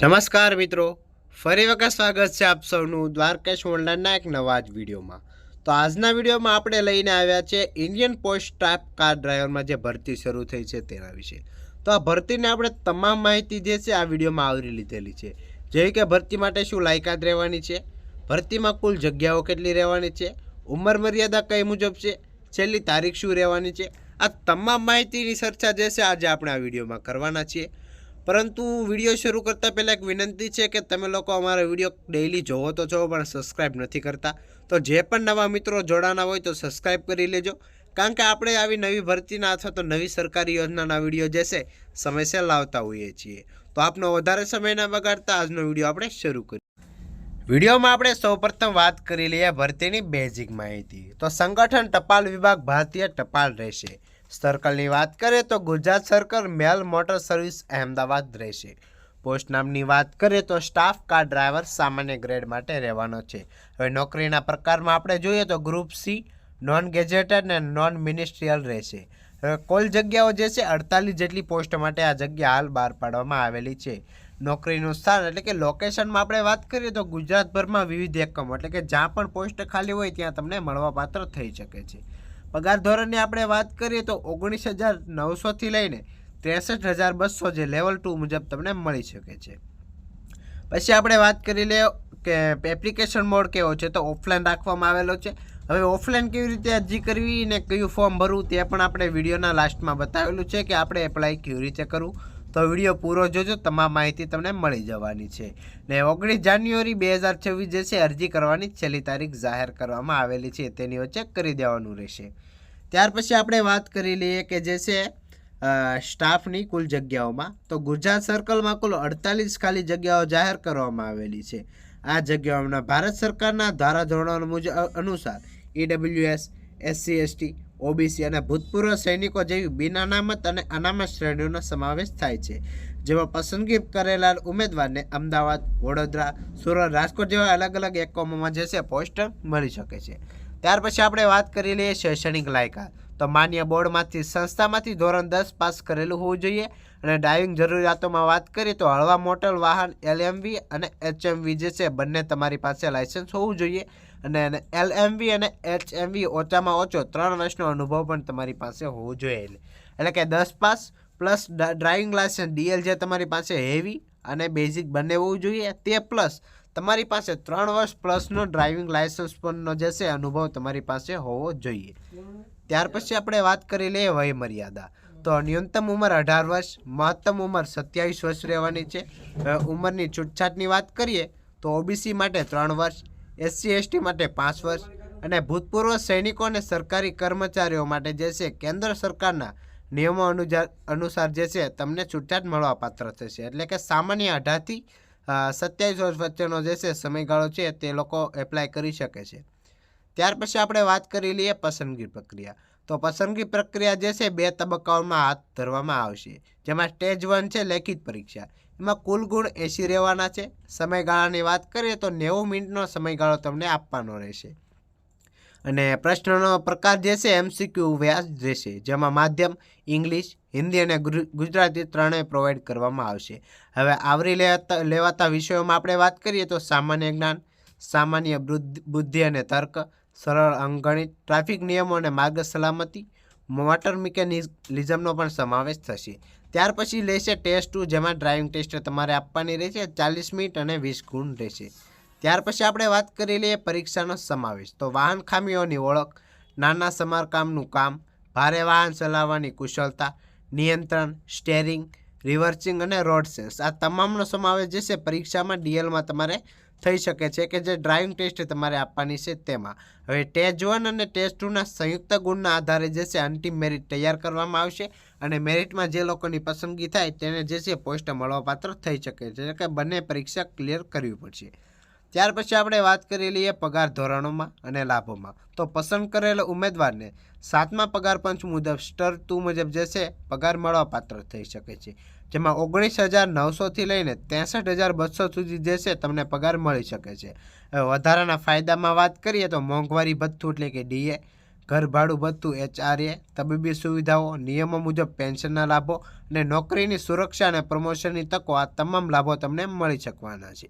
નમસ્કાર મિત્રો. ફરી વખત સ્વાગત છે આપ સૌનું દ્વારકેશ ઓનલાઈનના એક નવા જ વિડીયોમાં. તો આજના વિડીયોમાં આપણે લઈને આવ્યા છે ઇન્ડિયન પોસ્ટ સ્ટાફ કાર ડ્રાઈવરમાં જે ભરતી શરૂ થઈ છે તેના વિશે. તો આ ભરતીને આપણે તમામ માહિતી જે છે આ વિડીયોમાં આવરી લીધેલી છે. જેવી કે ભરતી માટે શું લાયકાત રહેવાની છે? ભરતીમાં કુલ જગ્યાઓ કેટલી રહેવાની છે? ઉંમર મર્યાદા કઈ મુજબ છે? છેલ્લી તારીખ શું રહેવાની છે? આ તમામ માહિતીની ચર્ચા જે છે આજે આપણે આ વિડીયોમાં કરવાના છીએ. પરંતુ વીડિયો શરૂ કરતાં પહેલાં એક વિનંતી છે કે તમે લોકો અમારો વીડિયો ડેઈલી જોવો તો છો પણ સબસ્ક્રાઈબ નથી કરતા. તો જે પણ નવા મિત્રો જોડાના હોય તો સબસ્ક્રાઈબ કરી લેજો. કારણ કે આપણે આવી નવી ભરતીના અથવા તો નવી સરકારી યોજનાના વીડિયો જે છે, સમયસર લાવતા હોઈએ છીએ. તો આપનો વધારે સમય ના બગાડતા આજનો વીડિયો આપણે શરૂ કરીએ. વિડીયોમાં આપણે સૌપ્રથમ વાત કરી લઈએ ભરતીની બેઝિક માહિતી. તો સંગઠન ટપાલ વિભાગ ભારતીય ટપાલ રહેશે. સર્કલની વાત કરીએ તો Gujarat circle mail motor service Ahmedabad રહેશે. પોસ્ટ નામની વાત કરીએ તો સ્ટાફ કાર ડ્રાઈવર સામાન્ય ગ્રેડ માટે રહેવાનો છે. હવે નોકરીના પ્રકારમાં આપણે જોઈએ તો ગ્રુપ સી નોન ગેજેટેડ અને નોન મિનિસ્ટ્રીયલ રહેશે. હવે કુલ જગ્યાઓ જે છે અડતાલીસ જેટલી પોસ્ટ માટે આ જગ્યા હાલ બહાર પાડવામાં આવેલી છે. નોકરીનું સ્થાન એટલે કે લોકેશનમાં આપણે વાત કરીએ તો ગુજરાતભરમાં વિવિધ એકમો એટલે કે જ્યાં પણ પોસ્ટ ખાલી હોય ત્યાં તમને મળવાપાત્ર થઈ શકે છે. પગાર ધોરણની આપણે વાત કરીએ તો ઓગણીસ હજાર નવસોથી લઈને ત્રેસઠ હજાર બસો જે લેવલ ટુ મુજબ તમને મળી શકે છે. પછી આપણે વાત કરી લઈએ કે એપ્લિકેશન મોડ કેવો છે તો ઓફલાઈન રાખવામાં આવેલો છે. હવે ઓફલાઈન કેવી રીતે અરજી કરવી ને કયું ફોર્મ ભરવું તે પણ આપણે વિડીયોના લાસ્ટમાં બતાવેલું છે કે આપણે એપ્લાય કેવી રીતે કરવું. તો વીડિયો પૂરો જોજો, તમામ માહિતી તમને મળી જવાની છે. ને ઓગણીસ જાન્યુઆરી બે હજાર છવ્વીસ જે છે, અરજી કરવાની છેલ્લી તારીખ જાહેર કરવામાં આવેલી છે, તેની વચ્ચે કરી દેવાનું રહેશે. ત્યાર પછી આપણે વાત કરી લઈએ કે જે છે સ્ટાફની કુલ જગ્યાઓમાં. તો ગુજરાત સર્કલમાં કુલ અડતાલીસ ખાલી જગ્યાઓ જાહેર કરવામાં આવેલી છે. આ જગ્યાઓના ભારત સરકારના ધારાધોરણો મુજબ અનુસાર ઈડબ્લ્યુએસ એસસી એસટી ઓબીસી અને ભૂતપૂર્વ સૈનિકો જેવી બિન અનામત અને અનામત શ્રેણીઓનો સમાવેશ થાય છે, જેમાં પસંદગી કરેલા ઉમેદવારને અમદાવાદ, વડોદરા, સુરત, રાજકોટ જેવા અલગ અલગ એકમોમાં જે છે પોસ્ટ મળી શકે છે. ત્યાર પછી આપણે વાત કરી લઈએ શૈક્ષણિક લાયકાત. તો માન્ય બોર્ડમાંથી સંસ્થામાંથી ધોરણ દસ પાસ કરેલું હોવું જોઈએ અને ડ્રાઇવિંગ જરૂરિયાતોમાં વાત કરીએ તો હળવા મોટર વાહન, એલએમવી અને એચએમવી જે છે, બંને તમારી પાસે લાયસન્સ હોવું જોઈએ. અને એલએમવી અને એચએમવી ઓછામાં ઓછો ત્રણ વર્ષનો અનુભવ પણ તમારી પાસે હોવો જોઈએ. એટલે કે દસ pass plus driving licence DL જે તમારી પાસે હેવી અને બેઝિક બંને હોવું જોઈએ. તે પ્લસ તમારી પાસે ત્રણ વર્ષ પ્લસનો ડ્રાઇવિંગ લાયસન્સ પણનો જે છે અનુભવ તમારી પાસે હોવો જોઈએ. ત્યાર પછી આપણે વાત કરી લઈએ વય મર્યાદા. તો ન્યૂનતમ ઉંમર અઢાર વર્ષ, મહત્તમ ઉંમર સત્યાવીસ વર્ષ રહેવાની છે. ઉંમરની છૂટછાટની વાત કરીએ તો ઓબીસી માટે ત્રણ વર્ષ એસસી, એસટી માટે પાંચ વર્ષ અને ભૂતપૂર્વ સૈનિકો અને સરકારી કર્મચારીઓ માટે જે છે કેન્દ્ર સરકારના નિયમો અનુસાર અનુસાર જે છે તમને છૂટછાટ મળવાપાત્ર થશે. એટલે કે સામાન્ય અઢારથી સત્યાવીસ વર્ષ વચ્ચેનો જે છે સમયગાળો છે તે લોકો એપ્લાય કરી શકે છે. ત્યાર પછી આપણે વાત કરી લઈએ પસંદગી પ્રક્રિયા. તો પસંદગી પ્રક્રિયા જે છે બે તબક્કાઓમાં હાથ ધરવામાં આવશે. જેમાં સ્ટેજ વન છે લેખિત પરીક્ષા. એમાં કુલ ગુણ એંસી રહેવાના છે. સમયગાળાની વાત કરીએ તો નેવું મિનિટનો સમયગાળો તમને આપવાનો રહેશે. અને પ્રશ્નનો પ્રકાર જે છે એમસીક્યુ વ્યાસ રહેશે જેમાં માધ્યમ, ઇંગ્લિશ, હિન્દી અને ગુજરાતી ત્રણેય પ્રોવાઈડ કરવામાં આવશે. હવે આવરી લેવાતા લેવાતા વિષયોમાં આપણે વાત કરીએ તો સામાન્ય જ્ઞાન, સામાન્ય બુદ્ધિ અને તર્ક સરળ અંગણિત ટ્રાફિક નિયમો અને માર્ગ સલામતી, મોટર મિકેનિઝમનો પણ સમાવેશ થશે. ત્યાર પછી લેશે ટેસ્ટ ટુ, જેમાં ડ્રાઇવિંગ ટેસ્ટ તમારે આપવાની રહેશે, ચાલીસ મિનિટ અને વીસ ગુણ રહેશે. ત્યાર પછી આપણે વાત કરી લઈએ પરીક્ષાનો સમાવેશ. તો વાહન ખામીઓની ઓળખ, નાના સમારકામનું કામ, ભારે વાહન ચલાવવાની કુશળતા, નિયંત્રણ, સ્ટેરિંગ, રિવર્સિંગ અને રોડ સેન્સ. આ તમામનો સમાવેશ જે છે પરીક્ષામાં ડીએલમાં તમારે થઈ શકે છે કે જે ડ્રાઇવિંગ ટેસ્ટ તમારે આપવાની છે તેમાં. હવે ટેસ્ટ વન અને ટેસ્ટ ટુના સંયુક્ત ગુણના આધારે જે છે અંતિમ મેરિટ તૈયાર કરવામાં આવશે અને મેરિટમાં જે લોકોની પસંદગી થાય તેને જે છે પોસ્ટ મળવાપાત્ર થઈ શકે છે. કે બંને પરીક્ષા ક્લિયર કરવી પડશે. ત્યાર પછી આપણે વાત કરી લઈએ પગાર ધોરણોમાં અને લાભોમાં. તો પસંદ કરેલ ઉમેદવારને સાતમા પગાર પંચ મુજબ સ્ટર ટુ મુજબ જે છે પગાર મળવાપાત્ર થઈ શકે છે. જેમાં ઓગણીસ હજાર નવસોથી લઈને ત્રેસઠ હજાર બસો સુધી જે છે તમને પગાર મળી શકે છે. હવે વધારાના ફાયદામાં વાત કરીએ તો મોંઘવારી ભથ્થું એટલે કે ડીએ ઘર ભાડું ભથ્થું એચઆરએ, તબીબી સુવિધાઓ, નિયમો મુજબ પેન્શનના લાભો અને નોકરીની સુરક્ષા અને પ્રમોશનની તકો આ તમામ લાભો તમને મળી શકવાના છે.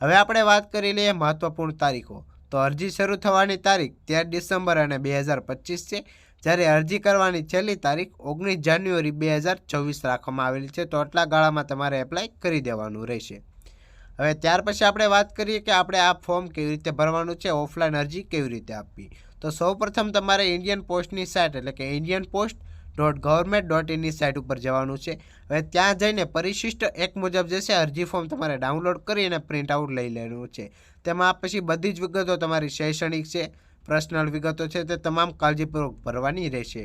હવે આપણે વાત કરી લઈએ મહત્વપૂર્ણ તારીખો. તો અરજી શરૂ થવાની તારીખ તેર ડિસેમ્બર અને બે હજાર પચીસ છે. જ્યારે અરજી કરવાની છેલ્લી તારીખ ઓગણીસ જાન્યુઆરી બે હજાર ચોવીસ રાખવામાં આવેલી છે, તો આટલા ગાળામાં તમારે એપ્લાય કરી દેવાનું રહેશે. હવે ત્યાર પછી આપણે વાત કરીએ કે આપણે આ ફોર્મ કેવી રીતે ભરવાનું છે ઓફલાઈન અરજી કેવી રીતે આપવી. તો સૌપ્રથમ તમારે ઇન્ડિયન પોસ્ટની સાઇટ એટલે કે Indian post dot government dot ઇનની site ઉપર જવાનું છે. હવે ત્યાં જઈને પરિશિષ્ટ એક મુજબ જે છે, અરજી ફોર્મ તમારે ડાઉનલોડ કરી અને પ્રિન્ટ આઉટ લઈ લેવાનું છે. તેમાં પછી બધી જ વિગતો તમારી શૈક્ષણિક છે પર્સનલ વિગતો છે તે તમામ કાળજીપૂર્વક ભરવાની રહેશે.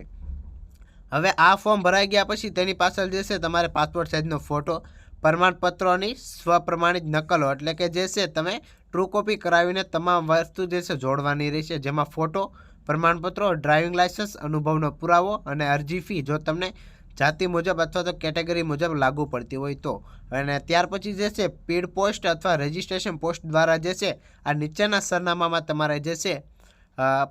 હવે આ ફોર્મ ભરાઈ ગયા પછી તેની પાછળ જે છે તમારે પાસપોર્ટ સાઇઝનો ફોટો, પ્રમાણપત્રોની સ્વપ્રમાણિત નકલો એટલે કે જે છે તમે ટ્રુ કોપી કરાવીને તમામ વસ્તુ જે છે જોડવાની રહેશે. જેમાં ફોટો, પ્રમાણપત્રો ડ્રાઇવિંગ લાયસન્સ અનુભવનો પુરાવો અને અરજી ફી જો તમને જાતિ મુજબ અથવા તો કેટેગરી મુજબ લાગુ પડતી હોય તો. અને ત્યાર પછી જે છે પીડ પોસ્ટ અથવા રજિસ્ટ્રેશન પોસ્ટ દ્વારા જે છે આ નીચેના સરનામામાં તમારે જે છે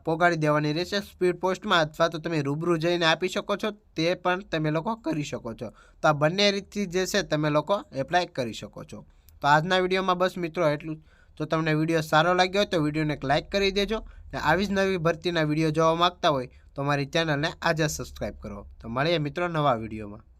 પોગાડી દેવાની રહેશે સ્પીડ પોસ્ટમાં અથવા તો તમે રૂબરૂ જઈને આપી શકો છો, તે પણ તમે લોકો કરી શકો છો. તો આ બંને રીતથી જે છે તમે લોકો એપ્લાય કરી શકો છો. તો આજના વિડીયોમાં બસ મિત્રો એટલું જ. તમને વીડિયો સારો લાગ્યો હોય તો વિડીયોને એક લાઇક કરી દેજો અને આવી જ નવી ભરતીના વીડિયો જોવા માંગતા હોય તો મારી ચેનલને આજે સબસ્ક્રાઈબ કરો. તો મળીએ મિત્રો નવા વિડીયોમાં.